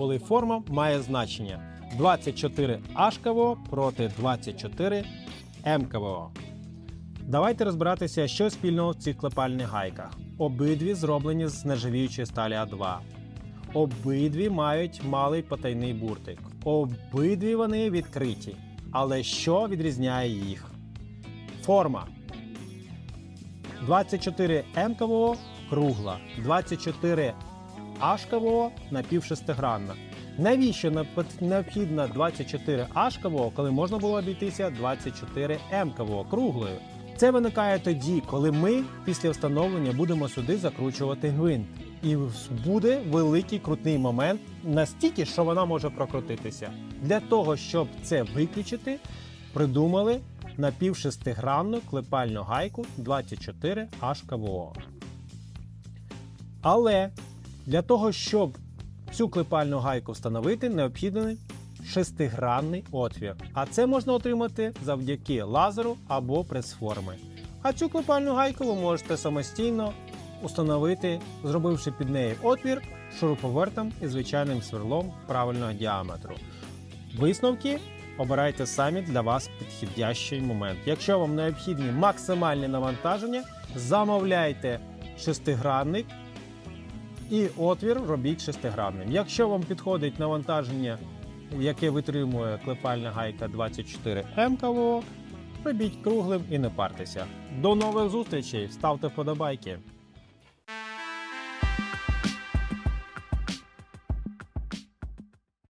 коли форма має значення 24 HKVO проти 24 МКВО. Давайте розбиратися, що спільного в цих клепальних гайках. Обидві зроблені з нержавіючої сталі А2. Обидві мають малий потайний буртик. Обидві вони відкриті. Але що відрізняє їх? Форма. 24 МКВО кругла, 24 HКВО напівшестигранна. Навіщо необхідно 24 HKVO, коли можна було обійтися 24 МКВО круглою? Це виникає тоді, коли ми після встановлення будемо сюди закручувати гвинт. І буде великий крутний момент настільки, що вона може прокрутитися. Для того, щоб це виключити, придумали напівшестигранну клепальну гайку 24 HKVO. Але для того, щоб цю клепальну гайку встановити, необхідний шестигранний отвір. А це можна отримати завдяки лазеру або прес-форми. А цю клепальну гайку ви можете самостійно установити, зробивши під неї отвір шуруповертом і звичайним сверлом правильного діаметру. Висновки обирайте самі для вас підходящий момент. Якщо вам необхідні максимальні навантаження, замовляйте шестигранник і отвір робіть шестигранним. Якщо вам підходить навантаження, яке витримує клепальна гайка 24 МКВО, робіть круглим і не партеся. До нових зустрічей! Ставте вподобайки!